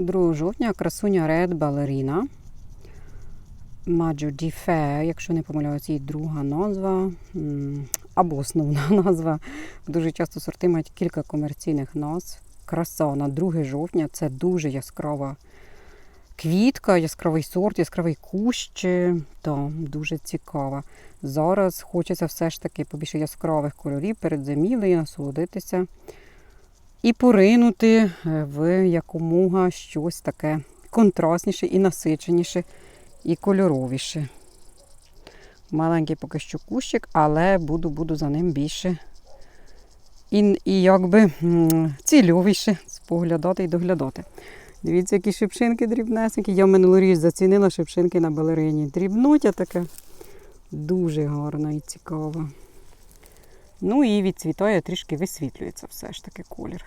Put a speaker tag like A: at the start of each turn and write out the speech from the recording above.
A: 2 жовтня красуня Red Ballerina. Маджо Ді Фе, якщо не помиляюся, її друга назва або основна назва. Дуже часто сорти мають кілька комерційних назв. Краса на 2 жовтня це дуже яскрава квітка, яскравий сорт, яскравий кущ. Та, дуже цікава. Зараз хочеться все ж таки побільше яскравих кольорів перед зимівлею, насолодитися і поринути е, в якомога щось таке контрастніше і насиченіше, і кольоровіше. Маленький поки що кущик, але буду, буду за ним більше і, і якби цільовіше споглядати і доглядати. Дивіться, які шипшинки дрібнесенькі. Я минулоріч зацінила шипшинки на балерині. Дрібнутя таке. Дуже гарна і цікава. Ну і відцвітає, трішки висвітлюється все ж таки колір.